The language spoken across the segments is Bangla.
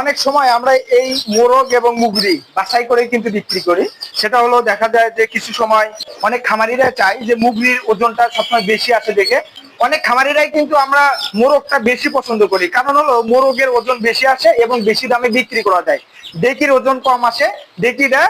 অনেক সময় আমরা এই মোরগ এবং মুগরি বাছাই করে কিন্তু বিক্রি করি। সেটা হলো দেখা যায় যে কিছু সময় অনেক খামারিরা চাই যে মুগরির ওজনটা সবসময় বেশি আছে দেখে। অনেক খামারিরাই কিন্তু আমরা মোরগটা বেশি পছন্দ করি। কারণ হলো মোরগের ওজন বেশি আসে এবং বেশি দামে বিক্রি করা যায়। ডেকির ওজন কম আসে ডেকিটা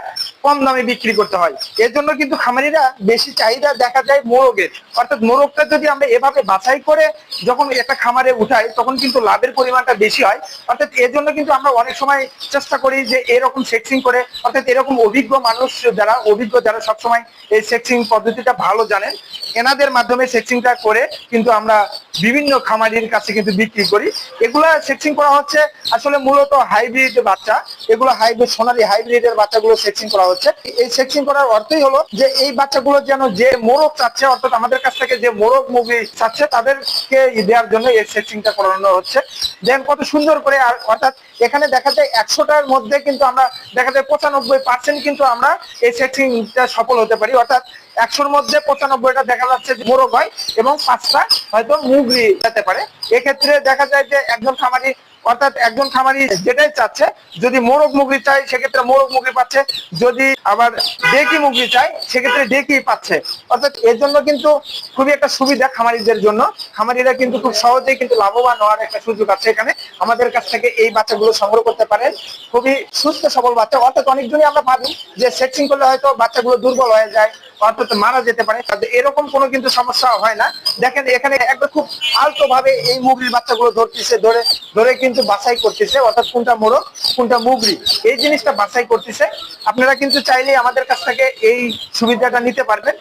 কম দামে বিক্রি করতে হয়। এর জন্য কিন্তু খামারিরা বেশি চাহিদা দেখা যায় মোরগের। অর্থাৎ মোরগটা যদি আমরা এভাবে বাছাই করে যখন একটা খামারে উঠাই, তখন কিন্তু লাভের পরিমাণটা বেশি হয়। অর্থাৎ এর জন্য কিন্তু আমরা অনেক সময় চেষ্টা করি যে এরকম সেক্সিং করে, অর্থাৎ এরকম অভিজ্ঞ মানুষ যারা, অভিজ্ঞ যারা সবসময় এই সেক্সিং পদ্ধতিটা ভালো জানেন, এনাদের মাধ্যমে সেক্সিংটা করে কিন্তু আমরা বিভিন্ন খামারির কাছে কিন্তু বিক্রি করি। এগুলা সেক্সিং করা হচ্ছে আসলে মূলত হাইব্রিড বাচ্চা। এগুলো হাইব্রিড সোনালী হাইব্রিডের বাচ্চাগুলো সেক্সিং করা হচ্ছে। এই সেক্সিং করার অর্থই হলো যে এই বাচ্চাগুলো যেন যে মোরগ চাচ্ছে, অর্থাৎ আমাদের কাছ থেকে যে মোরগ মুভি চাচ্ছে, তাদেরকে দেওয়ার জন্য এই সেক্সিংটা করানো হচ্ছে। দেন কত সুন্দর করে অর্থাৎ এখানে দেখা যায় একশোটার মধ্যে কিন্তু আমরা, দেখা যায় পঁচানব্বই পার্সেন্ট কিন্তু আমরা এই সেক্সিংটা সফল হতে পারি। অর্থাৎ একশোর মধ্যে পঁচানব্বইটা দেখা যাচ্ছে মোরগ হয় এবং পাঁচটা হয়তো মুগরি যেতে পারে। এক্ষেত্রে দেখা যায় যে একজন খামারি অর্থাৎ একজন খামারি যেটাই চাচ্ছে, যদি মোরগ মুগরি চাই সেক্ষেত্রে মোরগ মুগরি পাচ্ছে। যদি আবার ডেকি মুগরি চাই সেক্ষেত্রে ডেকি পাচ্ছে। অর্থাৎ এর জন্য কিন্তু খুবই একটা সুবিধা খামারিদের জন্য। খামারিরা কিন্তু খুব সহজেই কিন্তু লাভবান হওয়ার একটা সুযোগ আছে এখানে। আমাদের কাছ থেকে এই বাচ্চাগুলো সংগ্রহ করতে পারেন। খুবই সুস্থ সবল বাচ্চা। অর্থাৎ অনেকজনই আমরা ভাবি যে সেক্সিং করলে হয়তো বাচ্চাগুলো দুর্বল হয়ে যায়। অর্থাৎ মারা যেতে পারে এরকম কোনো কিন্তু সমস্যা হয় না। দেখেন, এখানে একদম খুব আলতো ভাবে এই মুগরির বাচ্চাগুলো ধরতেছে, ধরে ধরে কিন্তু বাছাই করতেছে, অর্থাৎ কোনটা মোরগ, কোনটা মুগরি এই জিনিসটা বাছাই করতেছে। আপনারা কিন্তু চাইলে আমাদের কাছ থেকে এই সুবিধাটা নিতে পারবেন।